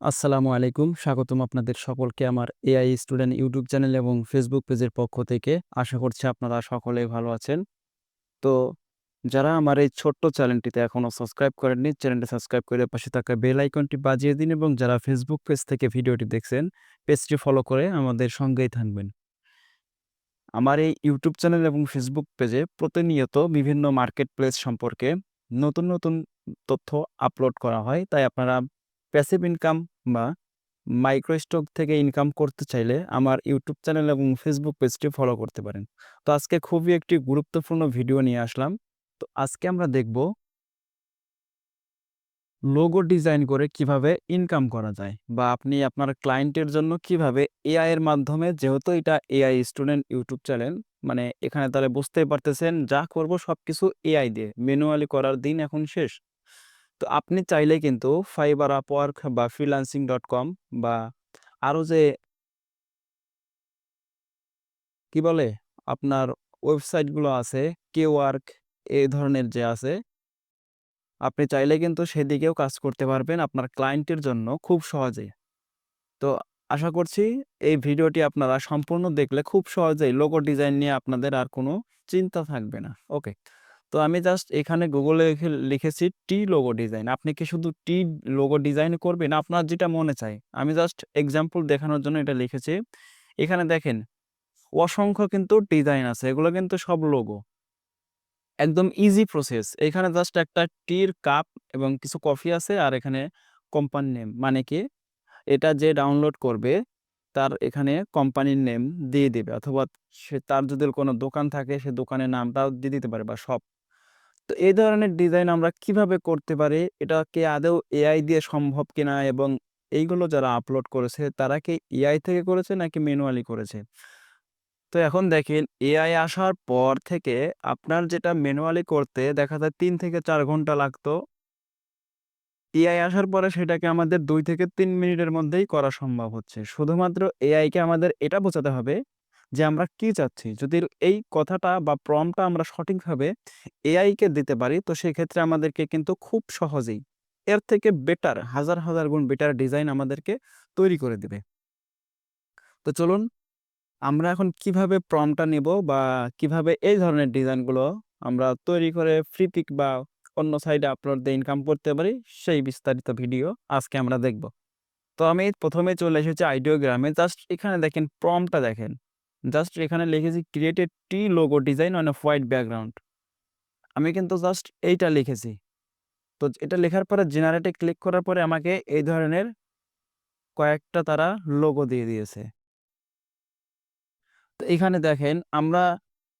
আসসালামু আলাইকুম। স্বাগতম আপনাদের সকলকে আমার এআই স্টুডেন্ট ইউটিউব চ্যানেল এবং ফেসবুক পেজের পক্ষ থেকে। আশা করছি আপনারা সকলেই ভালো আছেন। তো যারা আমার এই ছোট্ট চ্যানেলটিতে এখনও সাবস্ক্রাইব করেননি, চ্যানেলটি সাবস্ক্রাইব করে পাশে থাকা বেল আইকনটি বাজিয়ে দিন এবং যারা ফেসবুক পেজ থেকে ভিডিওটি দেখছেন, পেজটি ফলো করে আমাদের সঙ্গেই থাকবেন। আমার এই ইউটিউব চ্যানেল এবং ফেসবুক পেজে প্রতিনিয়ত বিভিন্ন মার্কেট প্লেস সম্পর্কে নতুন, নতুন তথ্য আপলোড করা হয়। তাই আপনারা প্যাসিভ ইনকাম বা মাইক্রো স্টক থেকে ইনকাম করতে চাইলে আমার ইউটিউব চ্যানেল এবং ফেসবুক পেজটি ফলো করতে পারেন। তো আজকে খুবই একটি গুরুত্বপূর্ণ ভিডিও নিয়ে আসলাম। তো আজকে আমরা দেখব লোগো ডিজাইন করে কীভাবে ইনকাম করা যায় বা আপনি আপনার ক্লায়েন্টের জন্য কীভাবে এআই এর মাধ্যমে, যেহেতু এটা এআই স্টুডেন্ট ইউটিউব চ্যানেল মানে এখানে তাহলে বুঝতেই পারতেছেন, যা করব সবকিছু এআই দিয়ে ম্যানুয়ালি করার দিন এখন শেষ। তো আপনি চাইলে কিন্তু ফাইবার, আপওয়ার্ক বা ফ্রিল্যান্সিং ডট কম বা আরও যে কি বলে? আপনার ওয়েবসাইটগুলো আছে, কেওয়ার্ক এই ধরনের যে আছে আপনি চাইলে কিন্তু সেদিকেও কাজ করতে পারবেন আপনার ক্লায়েন্টের জন্য খুব সহজে তো আশা করছি এই ভিডিওটি আপনারা সম্পূর্ণ দেখলে খুব সহজেই লোগো ডিজাইন নিয়ে আপনাদের আর কোনো চিন্তা থাকবে না। ওকে। তো আমি জাস্ট এখানে গুগলে লিখেছি টি লোগো ডিজাইন। আপনি কি শুধু টি লোগো ডিজাইন করবেন? আপনার যেটা মনে চায়। আমি জাস্ট এক্সাম্পল দেখানোর জন্য এটা লিখেছি। এখানে দেখেন, অসংখ্য কিন্তু ডিজাইন আছে। এগুলো কিন্তু সব লোগো। একদম ইজি প্রসেস। এখানে জাস্ট একটা টির কাপ এবং কিছু কফি আছে আর এখানে কোম্পানি নেম। মানে কি? এটা যে ডাউনলোড করবে, তার এখানে কোম্পানির নেম দিয়ে দেবে অথবা সে, তার যদি কোনো দোকান থাকে, সে দোকানের নামটাও দিয়ে দিতে পারে বা শপ। তো এই ধরনের ডিজাইন আমরা কীভাবে করতে পারি? এটা কি আদৌ এআই দিয়ে সম্ভব কিনা? এবং এইগুলো যারা আপলোড করেছে, তারা কি এআই থেকে করেছে নাকি ম্যানুয়ালি করেছে? তো এখন দেখেন এআই আসার পর থেকে আপনার যেটা ম্যানুয়ালি করতে দেখা যায় তিন থেকে চার ঘণ্টা লাগতো। এআই আসার পরে সেটাকে আমাদের দুই থেকে তিন মিনিটের মধ্যেই করা সম্ভব হচ্ছে। শুধুমাত্র এআইকে আমাদের এটা বোঝাতে হবে যে আমরা কি চাচ্ছি। যদি এই কথাটা বা প্রম্পটটা আমরা সঠিকভাবে এআইকে দিতে পারি তো সেক্ষেত্রে আমাদেরকে কিন্তু খুব সহজেই এর থেকে বেটার হাজার, হাজার গুণ বেটার ডিজাইন আমাদেরকে তৈরি করে দিবে। তো চলুন আমরা এখন কীভাবে প্রম্পটটা নিব বা কীভাবে এই ধরনের ডিজাইনগুলো আমরা তৈরি করে ফ্রি পিক বা অন্য সাইডে আপলোড দিয়ে ইনকাম করতে পারি সেই বিস্তারিত ভিডিও আজকে আমরা দেখব। তো আমি প্রথমে চলে এসেছি আইডিওগ্রামে জাস্ট এখানে দেখেন প্রম্পটটা দেখেন। জাস্ট এখানে লিখেছি created T logo design on a white background. আমি কিন্তু জাস্ট এইটা লিখেছি। তো এটা লেখার পরে জেনারেটে ক্লিক করার পরে আমাকে এই ধরনের কয়েকটা তারা লোগো দিয়ে দিয়েছে। তো এখানে দেখেন আমরা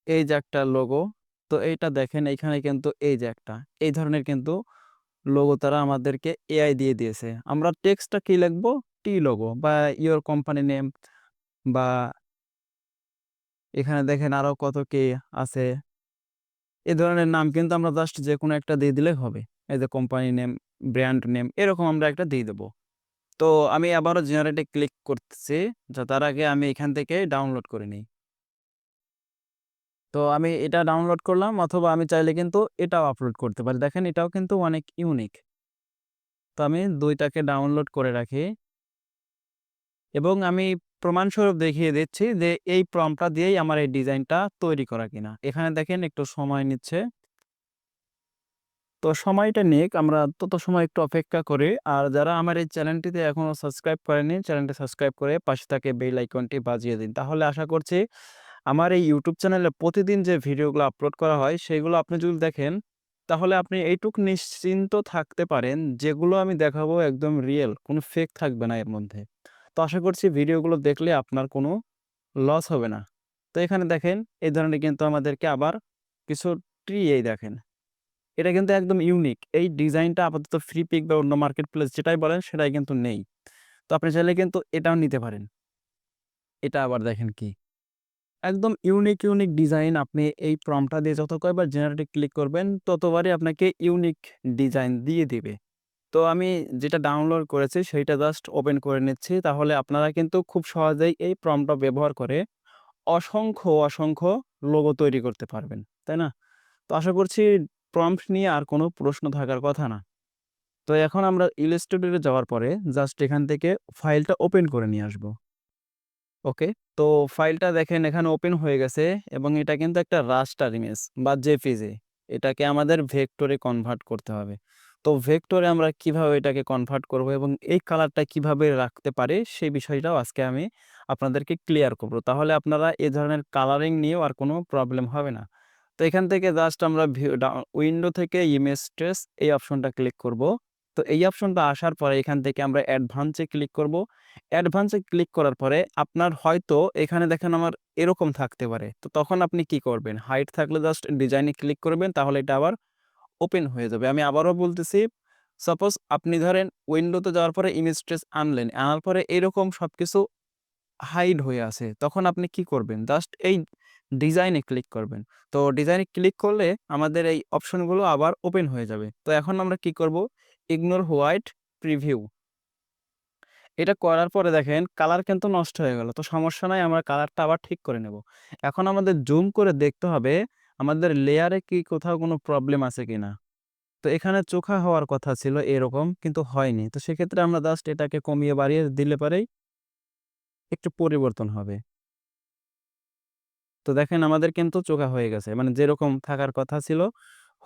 এই যে একটা লোগো তো এইটা দেখেন এইখানে কিন্তু এই যে একটা, এই ধরনের কিন্তু লোগো তারা আমাদেরকে এআই দিয়ে দিয়েছে। আমরা টেক্সটটা কি লিখব? টি লোগো বা ইওর কোম্পানি নেম বা এখানে দেখেন আরও কত কি আছে। এ ধরনের নাম কিন্তু আমরা জাস্ট যে কোনো একটা দিয়ে দিলে হবে। এই যে কোম্পানি নেম, ব্র্যান্ড নেম এরকম আমরা একটা দিয়ে দেবো তো আমি আবারও জেনারেটে ক্লিক করতেছি। যা তার আগে আমি এখান থেকে ডাউনলোড করে নিই। তো আমি এটা ডাউনলোড করলাম অথবা আমি চাইলে কিন্তু এটাও আপলোড করতে পারি। দেখেন এটাও কিন্তু অনেক ইউনিক। তো আমি দুইটাকে ডাউনলোড করে রাখি। এবং আমি প্রমাণস্বরূপ দেখিয়ে দিচ্ছি যে এই প্রম্পটটা দিয়েই আমার এই ডিজাইনটা তৈরি করা কিনা। এখানে দেখেন একটু সময় নিচ্ছে। তো সময়টা নিক, আমরা তত সময় একটু অপেক্ষা করি। আর যারা আমার এই চ্যানেলটিতে এখনও সাবস্ক্রাইব করেনি চ্যানেলটি সাবস্ক্রাইব করে পাশে থাকে বেল আইকনটি বাজিয়ে দিন। তাহলে আশা করছি আমার এই ইউটিউব চ্যানেলে প্রতিদিন যে ভিডিওগুলো আপলোড করা হয়, সেগুলো আপনি যদি দেখেন, তাহলে আপনি এইটুক নিশ্চিন্ত থাকতে পারেন, যেগুলো আমি দেখাবো একদম রিয়েল কোনো ফেক থাকবে না এর মধ্যে। তো আশা করছি ভিডিওগুলো দেখলে আপনার কোনো লস হবে না। তো এখানে দেখেন এই ধরনের কিন্তু আমাদেরকে আবার কিছু ট্রি এই দেখেন। এটা কিন্তু একদম ইউনিক। এই ডিজাইনটা আপাতত ফ্রি পিক বা অন্য মার্কেট প্লেস যেটাই বলেন সেটাই কিন্তু নেই। তো আপনি চাইলে কিন্তু এটাও নিতে পারেন। এটা আবার দেখেন কি? একদম ইউনিক, ইউনিক ডিজাইন আপনি এই প্রম্পটটা দিয়ে যত কয়বার জেনারেটে ক্লিক করবেন ততবারই আপনাকে ইউনিক ডিজাইন দিয়ে দিবে। তো আমি যেটা ডাউনলোড করেছি সেইটা জাস্ট ওপেন করে নিচ্ছি। তাহলে আপনারা কিন্তু খুব সহজেই এই প্রম্পটটা ব্যবহার করে অসংখ্য, অসংখ্য লোগো তৈরি করতে পারবেন। তাই না? তো আশা করছি প্রম্পট নিয়ে আর কোনো প্রশ্ন থাকার কথা না। তো এখন আমরা ইলাস্ট্রেটরে যাওয়ার পরে জাস্ট এখান থেকে ফাইলটা ওপেন করে নিয়ে আসব ওকে তো ফাইলটা দেখেন এখানে ওপেন হয়ে গেছে এবং এটা কিন্তু একটা রাস্টার ইমেজ বা জেপিজে এটাকে আমাদের ভেক্টরে কনভার্ট করতে হবে তো ভেক্টরে আমরা কীভাবে এটাকে কনভার্ট করব এবং এই কালারটা কীভাবে রাখতে পারে, সেই বিষয়টাও আজকে আমি আপনাদেরকে ক্লিয়ার করব। তাহলে আপনারা এ ধরনের কালারিং নিয়েও আর কোনো প্রবলেম হবে না। তো এখান থেকে জাস্ট আমরা উইন্ডো থেকে ইমেজ ট্রেস এই অপশনটা ক্লিক করব। তো এই অপশনটা আসার পরে এখান থেকে আমরা অ্যাডভান্সে ক্লিক করব। অ্যাডভান্সে ক্লিক করার পরে আপনার হয়তো এখানে দেখেন আমার এরকম থাকতে পারে। তো তখন আপনি কি করবেন? হাইট থাকলে জাস্ট ডিজাইনে ক্লিক করবেন, তাহলে এটা আবার ওপেন হয়ে যাবে। আমি আবারও বলতেছি সাপোজ আপনি ধরেন উইন্ডোতে যাওয়ার পরে ইমেজ ট্রেস আনলেন, আনার পরে এরকম সব কিছু হাইড হয়ে আছে, তখন আপনি কি করবেন? জাস্ট এই ডিজাইনে ক্লিক করবেন। তো ডিজাইনে ক্লিক করলে আমাদের এই অপশনগুলো আবার ওপেন হয়ে যাবে। তো এখন আমরা কি করব? ইগনোর হোয়াইট প্রিভিউ এটা করার পরে দেখেন কালার কিন্তু নষ্ট হয়ে গেল। তো সমস্যা নাই, আমরা কালারটা আবার ঠিক করে নেব। এখন আমাদের জুম করে দেখতে হবে আমাদের লেয়ারে কি কোথাও কোনো প্রবলেম আছে কিনা তো এখানে চোখা হওয়ার কথা ছিল এরকম, কিন্তু হয়নি। তো সেক্ষেত্রে আমরা জাস্ট এটাকে কমিয়ে বাড়িয়ে দিলে পরেই একটু পরিবর্তন হবে। তো দেখেন আমাদের কিন্তু চোখা হয়ে গেছে। মানে যেরকম থাকার কথা ছিল,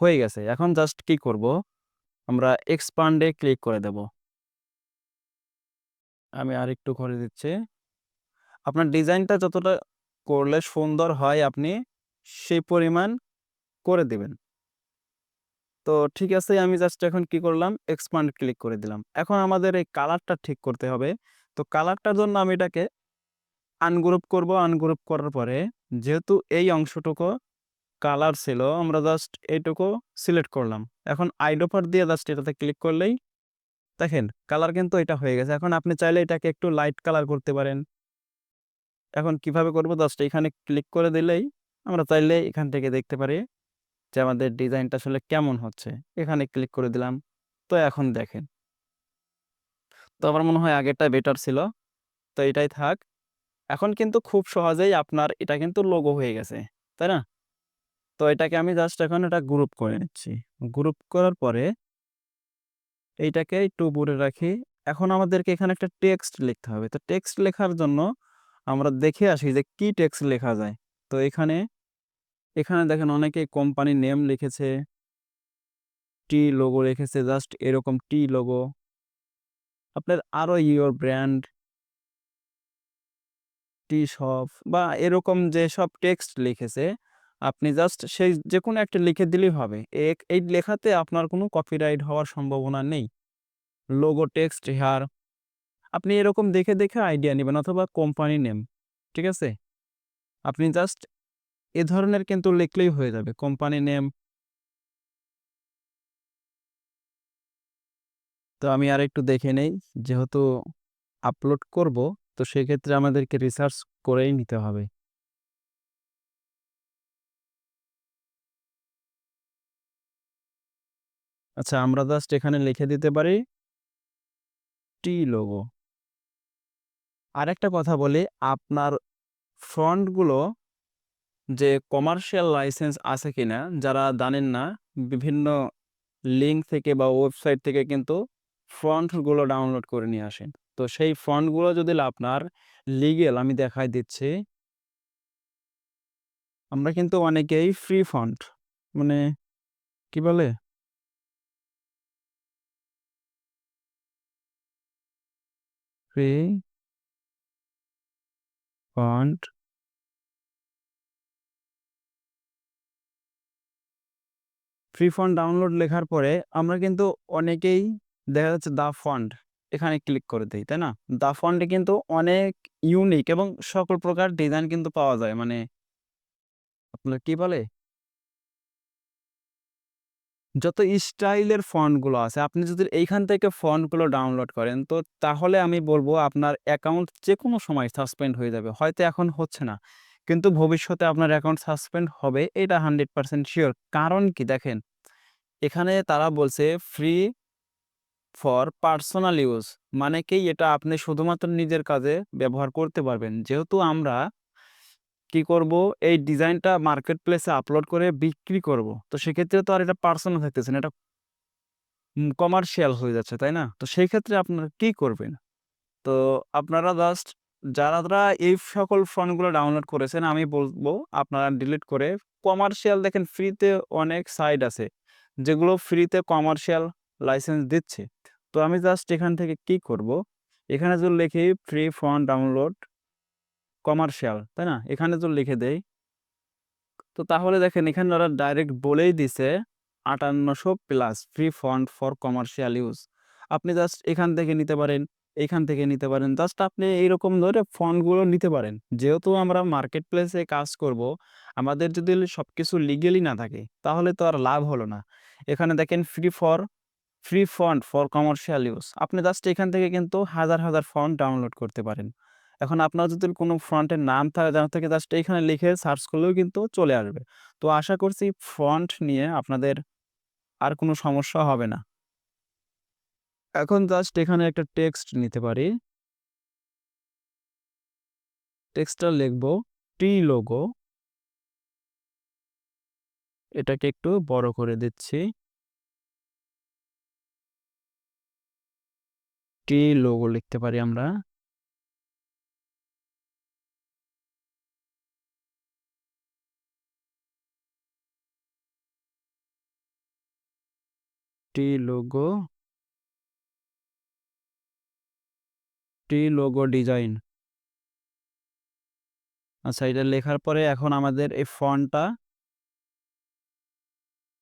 হয়ে গেছে। এখন জাস্ট কি করব? আমরা এক্সপান্ডে ক্লিক করে দেব। আমি আরেকটু করে দিচ্ছি। আপনার ডিজাইনটা যতটা করলে সুন্দর হয় আপনি সেই পরিমাণ করে দিবেন। তো ঠিক আছে, আমি জাস্ট এখন কি করলাম? এক্সপান্ড ক্লিক করে দিলাম। এখন আমাদের এই কালারটা ঠিক করতে হবে। তো কালারটার জন্য আমি এটাকে আনগ্রুপ করব। আনগ্রুপ করার পরে যেহেতু এই অংশটুকু কালার ছিল, আমরা জাস্ট এইটুকু সিলেক্ট করলাম। এখন আইডোফার দিয়ে জাস্ট এটাতে ক্লিক করলেই দেখেন কালার কিন্তু এটা হয়ে গেছে। এখন আপনি চাইলে এটাকে একটু লাইট কালার করতে পারেন। এখন কীভাবে করব? জাস্ট এখানে ক্লিক করে দিলেই আমরা চাইলে এখান থেকে দেখতে পারি যে আমাদের ডিজাইনটা আসলে কেমন হচ্ছে। এখানে ক্লিক করে দিলাম। তো এখন দেখেন। তো আমার মনে হয় আগেরটা বেটার ছিল। তো এটাই থাক। এখন কিন্তু খুব সহজেই আপনার এটা কিন্তু লোগো হয়ে গেছে, তাই না? তো এটাকে আমি জাস্ট এখন এটা গ্রুপ করে নিচ্ছি। গ্রুপ করার পরে এইটাকে একটু উপরে রাখি। এখন আমাদেরকে এখানে একটা টেক্সট লিখতে হবে। তো টেক্সট লেখার জন্য আমরা দেখে আসি যে কি টেক্সট লেখা যায়। তো এখানে এখানে দেখেন অনেকে কোম্পানি নেম লিখেছে, টি লোগো রেখেছে জাস্ট এরকম টি লোগো আপনার আরও ইয়োর ব্র্যান্ড টি শপ বা এরকম যে সব টেক্সট লিখেছে, আপনি জাস্ট সেই যে কোনো একটা লিখে দিলেই হবে। এই লেখাতে আপনার কোনো কপিরাইট হওয়ার সম্ভাবনা নেই। লোগো টেক্সট হেয়ার আপনি এরকম দেখে দেখে আইডিয়া নেবেন অথবা কোম্পানি নেম ঠিক আছে? আপনি জাস্ট এ ধরনের কিন্তু লিখলেই হয়ে যাবে। কোম্পানি নেম তো আমি আর একটু দেখে নেই। যেহেতু আপলোড করব, তো সেক্ষেত্রে আমাদেরকে রিসার্চ করেই নিতে হবে। আচ্ছা আমরা জাস্ট এখানে লিখে দিতে পারি টি লোগো আর একটা কথা বলি, আপনার ফ্রন্টগুলো যে কমার্শিয়াল লাইসেন্স আছে কিনা, যারা জানেন না, বিভিন্ন লিঙ্ক থেকে বা ওয়েবসাইট থেকে কিন্তু ফ্রন্টগুলো ডাউনলোড করে নিয়ে আসেন। তো সেই ফন্টগুলো যদি আপনার লিগেল আমি দেখাই দিচ্ছি। আমরা কিন্তু অনেকেই ফ্রি ফন্ট মানে কি বলে? Free font free font download লেখার পরে আমরা কিন্তু অনেকেই দেখা যাচ্ছে দা ফন্ট এখানে ক্লিক করে দিই, তাই না? দা ফন্টে কিন্তু অনেক ইউনিক এবং সকল প্রকার ডিজাইন কিন্তু পাওয়া যায়। মানে আপনার কি বলে? যত স্টাইলের ফন্টগুলো আছে, আপনি যদি এইখান থেকে ফন্টগুলো ডাউনলোড করেন, তো তাহলে আমি বলব আপনার অ্যাকাউন্ট যে কোনো সময় সাসপেন্ড হয়ে যাবে। হয়তো এখন হচ্ছে না, কিন্তু ভবিষ্যতে আপনার অ্যাকাউন্ট সাসপেন্ড হবে, এটা হান্ড্রেড পার্সেন্ট শিওর কারণ কি দেখেন, এখানে তারা বলছে ফ্রি ফর পার্সোনাল ইউজ মানে কি এটা আপনি শুধুমাত্র নিজের কাজে ব্যবহার করতে পারবেন। যেহেতু আমরা কি করব? এই ডিজাইনটা মার্কেট প্লেসে আপলোড করে বিক্রি করব। তো সেক্ষেত্রে তো আর এটা পার্সোনাল থাকতেছে না, এটা কমার্শিয়াল হয়ে যাচ্ছে, তাই না? তো সেই ক্ষেত্রে আপনারা কি করবেন? তো আপনারা জাস্ট যারা এই সকল ফন্টগুলো ডাউনলোড করেছেন, আমি বলব আপনারা ডিলিট করে কমার্শিয়াল দেখেন ফ্রিতে অনেক সাইট আছে, যেগুলো ফ্রিতে কমার্শিয়াল লাইসেন্স দিচ্ছে। তো আমি জাস্ট এখান থেকে কি করব? এখানে যদি লিখি ফ্রি ফন্ট ডাউনলোড কমার্শিয়াল তাই না? এখানে তো লিখে দেই। তো তাহলে দেখেন, এখানে ওরা ডাইরেক্ট বলেই দিছে আটান্নশো plus free font for commercial use আপনি জাস্ট এখান থেকে নিতে পারেন, এখান থেকে নিতে পারেন। জাস্ট আপনি এইরকম ধরে ফন্টগুলো নিতে পারেন। যেহেতু আমরা মার্কেট প্লেসে কাজ করব, আমাদের যদি সব কিছু লিগেলি না থাকে, তাহলে তো আর লাভ হলো না। এখানে দেখেন free for free font for commercial use আপনি জাস্ট এখান থেকে কিন্তু হাজার হাজার ফন্ট ডাউনলোড করতে পারেন। এখন আপনার যদি কোনো ফ্রন্টের নাম থাকে জাস্ট এইখানে লিখে সার্চ করলেও কিন্তু চলে আসবে। তো আশা করছি ফ্রন্ট নিয়ে আপনাদের আর কোনো সমস্যা হবে না। এখন জাস্ট এখানে একটা টেক্সট নিতে পারি। টেক্সটটা লিখব টি লোগো এটাকে একটু বড় করে দিচ্ছি। টি লোগো লিখতে পারি আমরা। T logo. T logo design. আচ্ছা এটা লেখার পরে এখন আমাদের এই ফন্টটা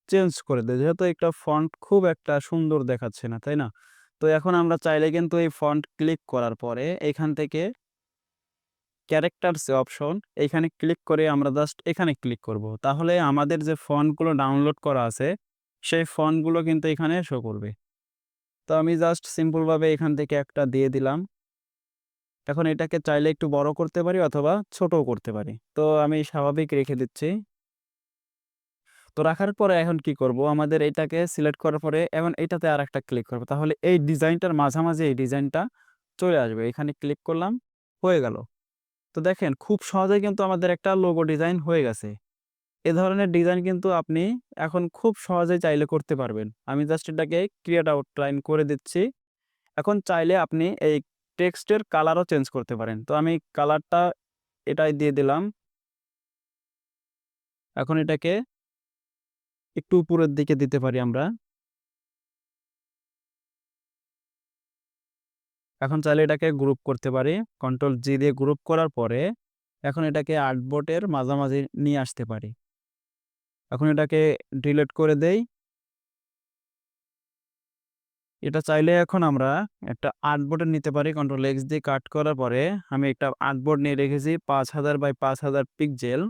চেঞ্জ করে দেয়। যেহেতু একটা ফন্ট খুব একটা সুন্দর দেখাচ্ছে না, তাই না? তো এখন আমরা চাইলে কিন্তু এই ফন্ট ক্লিক করার পরে এখান থেকে ক্যারেক্টারস অপশন এইখানে ক্লিক করে আমরা জাস্ট এখানে ক্লিক করব। তাহলে আমাদের যে ফন্টগুলো ডাউনলোড করা আছে সেই ফন্টগুলো কিন্তু এখানে শো করবে। তো আমি জাস্ট সিম্পলভাবে এখান থেকে একটা দিয়ে দিলাম। এখন এটাকে চাইলে একটু বড় করতে পারি অথবা ছোটও করতে পারি। তো আমি স্বাভাবিক রেখে দিচ্ছি। তো রাখার পরে এখন কি করব? আমাদের এটাকে সিলেক্ট করার পরে এখন এটাতে আর একটা ক্লিক করব। তাহলে এই ডিজাইনটার মাঝামাঝি এই ডিজাইনটা চলে আসবে। এখানে ক্লিক করলাম, হয়ে গেল। তো দেখেন, খুব সহজে কিন্তু আমাদের একটা লোগো ডিজাইন হয়ে গেছে। এ ধরনের ডিজাইন কিন্তু আপনি এখন খুব সহজেই চাইলে করতে পারবেন। আমি জাস্ট এটাকে ক্রিয়েট আউটলাইন করে দিচ্ছি। এখন চাইলে আপনি এই টেক্সটের কালারও চেঞ্জ করতে পারেন। তো আমি কালারটা এটাই দিয়ে দিলাম। এখন এটাকে একটু উপরের দিকে দিতে পারি আমরা। এখন চাইলে এটাকে গ্রুপ করতে পারি। কন্ট্রোল জি দিয়ে গ্রুপ করার পরে এখন এটাকে আর্টবোর্ডের মাঝামাঝি নিয়ে আসতে পারি। এখন এটাকে ডিলিট করে দেই। এটা চাইলে এখন আমরা একটা আর্টবোর্ডে নিতে পারি কন্ট্রোল এক্স দিয়ে কাট করার পরে আমি একটা আর্টবোর্ড নিয়ে রেখেছি, পাঁচ হাজার বাই পাঁচ হাজার পিকজেল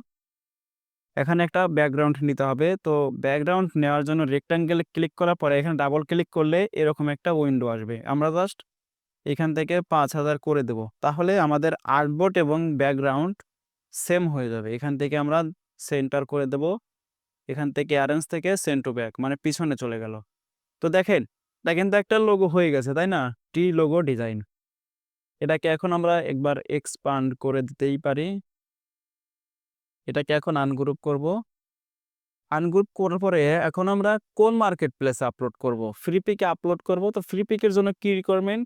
এখানে একটা ব্যাকগ্রাউন্ড নিতে হবে, তো ব্যাকগ্রাউন্ড নেওয়ার জন্য রেক্টাঙ্গেলে ক্লিক করার পরে এখানে ডাবল ক্লিক করলে এরকম একটা উইন্ডো আসবে। আমরা জাস্ট এখান থেকে পাঁচ হাজার করে দেব। তাহলে আমাদের আর্টবোর্ড এবং ব্যাকগ্রাউন্ড সেম হয়ে যাবে। এখান থেকে আমরা সেন্টার করে দেব। এখান থেকে অ্যারেঞ্জ থেকে সেন্ট টু ব্যাক মানে পিছনে চলে গেল। তো দেখেন, এটা কিন্তু একটা লোগো হয়ে গেছে, তাই না? টি লোগো ডিজাইন এটাকে এখন আমরা একবার এক্সপান্ড করে দিতেই পারি। এটাকে এখন আনগ্রুপ করব। আনগ্রুপ করার পরে এখন আমরা কোন মার্কেট প্লেসে আপলোড করব? ফ্রি পিকে আপলোড করব। তো ফ্রি পিকের জন্য কি রিকোয়ারমেন্ট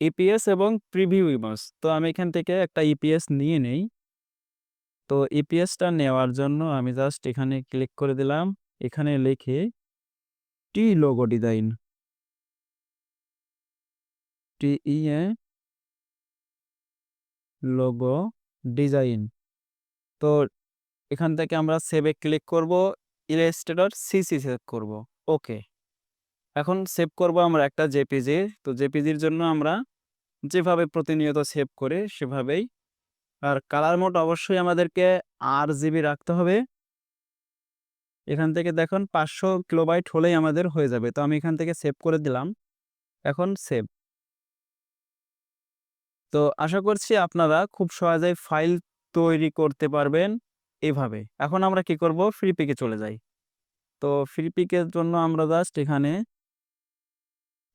ইপিএস এবং প্রিভিউ ইমার্স তো আমি এখান থেকে একটা ইপিএস নিয়ে নেই। তো ইপিএসটা নেওয়ার জন্য আমি জাস্ট এখানে ক্লিক করে দিলাম। এখানে লিখে T logo design T E A logo design তো এখান থেকে আমরা সেভে ক্লিক করব ইলাস্ট্রেটর সিসি সেভ করব। ওকে এখন সেভ করব আমরা একটা জেপিজি তো জেপিজির জন্য আমরা যেভাবে প্রতিনিয়ত সেভ করে, সেভাবেই আর কালার মোড অবশ্যই আমাদেরকে আর জিবি রাখতে হবে। এখান থেকে দেখুন পাঁচশো কিলোবাইট হলেই আমাদের হয়ে যাবে। তো আমি এখান থেকে সেভ করে দিলাম। এখন সেভ। তো আশা করছি আপনারা খুব সহজেই ফাইল তৈরি করতে পারবেন এভাবে। এখন আমরা কি করব? ফ্রি পিকে চলে যাই। তো ফ্রি পিকের জন্য আমরা জাস্ট এখানে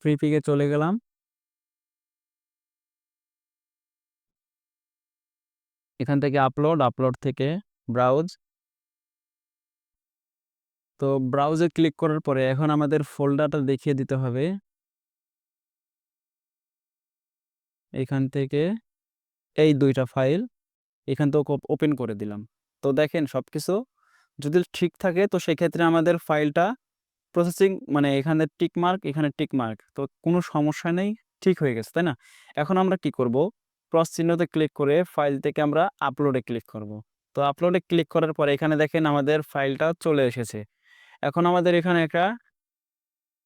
ফ্রি পিকে চলে গেলাম। এখান থেকে আপলোড আপলোড থেকে ব্রাউজ তো ব্রাউজে ক্লিক করার পরে এখন আমাদের ফোল্ডারটা দেখিয়ে দিতে হবে। এখান থেকে এই দুইটা ফাইল এখান থেকে ওপেন করে দিলাম। তো দেখেন সব কিছু যদি ঠিক থাকে তো সেক্ষেত্রে আমাদের ফাইলটা প্রসেসিং মানে এখানে টিক মার্ক এখানে টিক মার্ক তো কোনো সমস্যা নেই, ঠিক হয়ে গেছে, তাই না? এখন আমরা কি করব? ক্রস চিহ্নতে ক্লিক করে ফাইল থেকে আমরা আপলোডে ক্লিক করব। তো আপলোডে ক্লিক করার পরে এখানে দেখেন আমাদের ফাইলটা চলে এসেছে। এখন আমাদের এখানে একটা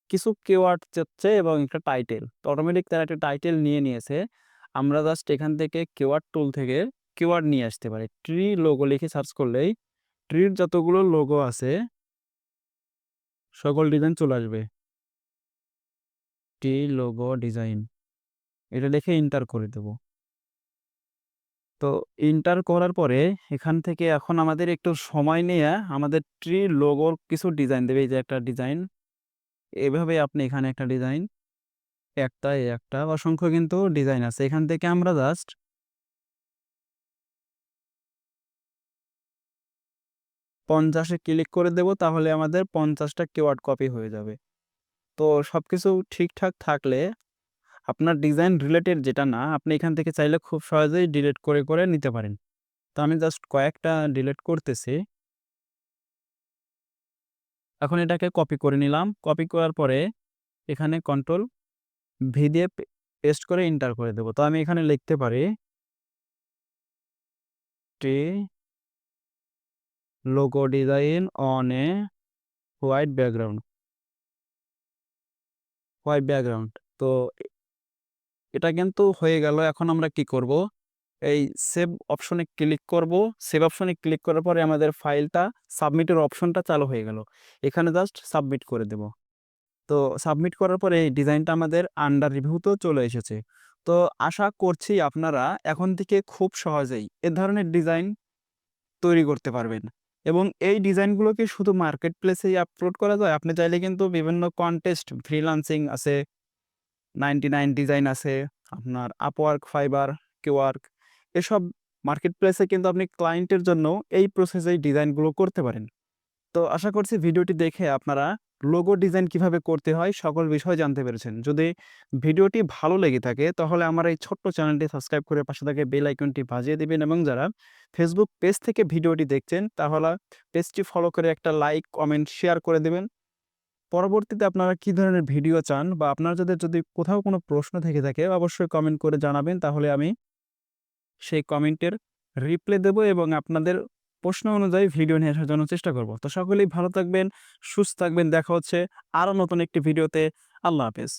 কিছু কিওয়ার্ড চাচ্ছে এবং একটা টাইটেল তো অটোমেটিক তারা একটা টাইটেল নিয়ে নিয়েছে। আমরা জাস্ট এখান থেকে কিওয়ার্ড টুল থেকে কিওয়ার্ড নিয়ে আসতে পারি। ট্রি লোগো লিখে সার্চ করলেই ট্রির যতগুলো লোগো আছে, সকল ডিজাইন চলে আসবে। ট্রি লোগো ডিজাইন এটা লিখে ইন্টার করে দেব। তো ইন্টার করার পরে এখান থেকে এখন আমাদের একটু সময় নিয়ে আমাদের ট্রি লোগোর কিছু ডিজাইন দেবে। এই যে একটা ডিজাইন এভাবে আপনি এখানে একটা ডিজাইন একটা একটা অসংখ্য কিন্তু ডিজাইন আছে। এখান থেকে আমরা জাস্ট পঞ্চাশে ক্লিক করে দেব, তাহলে আমাদের পঞ্চাশটা কিওয়ার্ড কপি হয়ে যাবে। তো সব কিছু ঠিকঠাক থাকলে আপনার ডিজাইন রিলেটেড যেটা না, আপনি এখান থেকে চাইলে খুব সহজেই ডিলেট করে করে নিতে পারেন। তো আমি জাস্ট কয়েকটা ডিলিট করতেছি। এখন এটাকে কপি করে নিলাম। কপি করার পরে এখানে কন্ট্রোল ভি দিয়ে পেস্ট করে এন্টার করে দেব। তো আমি এখানে লিখতে পারি T logo design on a white background white background তো এটা কিন্তু হয়ে গেল। এখন আমরা কি করব? এই সেভ অপশনে ক্লিক করব। সেভ অপশনে ক্লিক করার পরে আমাদের ফাইলটা সাবমিটের অপশনটা চালু হয়ে গেল। এখানে জাস্ট সাবমিট করে দেব। তো সাবমিট করার পরে এই ডিজাইনটা আমাদের আন্ডার রিভিউতেও চলে এসেছে। তো আশা করছি আপনারা এখন থেকে খুব সহজেই এ ধরনের ডিজাইন তৈরি করতে পারবেন। এবং এই ডিজাইনগুলোকে শুধু মার্কেট প্লেসেই আপলোড করা যায়, আপনি চাইলে কিন্তু বিভিন্ন কন্টেস্ট ফ্রিলান্সিং আছে নাইনটি নাইন ডিজাইন আছে, আপনার আপওয়ার্ক ফাইবার কেওয়ার্ক এসব মার্কেট প্লেসে কিন্তু আপনি ক্লায়েন্টের জন্য এই প্রসেসেই ডিজাইনগুলো করতে পারেন। তো আশা করছি ভিডিওটি দেখে আপনারা লোগো ডিজাইন কীভাবে করতে হয় সকল বিষয় জানতে পেরেছেন। যদি ভিডিওটি ভালো লেগে থাকে তাহলে আমার এই ছোট্ট চ্যানেলটি সাবস্ক্রাইব করে পাশে থাকে বেল আইকনটি বাজিয়ে দেবেন এবং যারা ফেসবুক পেজ থেকে ভিডিওটি দেখছেন তাহলে পেজটি ফলো করে একটা লাইক কমেন্ট শেয়ার করে দেবেন। পরবর্তীতে আপনারা কি ধরনের ভিডিও চান? বা আপনার যদি যদি কোথাও কোনো প্রশ্ন থেকে থাকে, অবশ্যই কমেন্ট করে জানাবেন। তাহলে আমি সেই কমেন্টের রিপ্লাই দেব এবং আপনাদের প্রশ্ন অনুযায়ী ভিডিও নিয়ে আসার জন্য চেষ্টা করব। তো সকলেই ভালো থাকবেন, সুস্থ থাকবেন। দেখা হচ্ছে আরও নতুন একটি ভিডিওতে। আল্লাহ হাফেজ।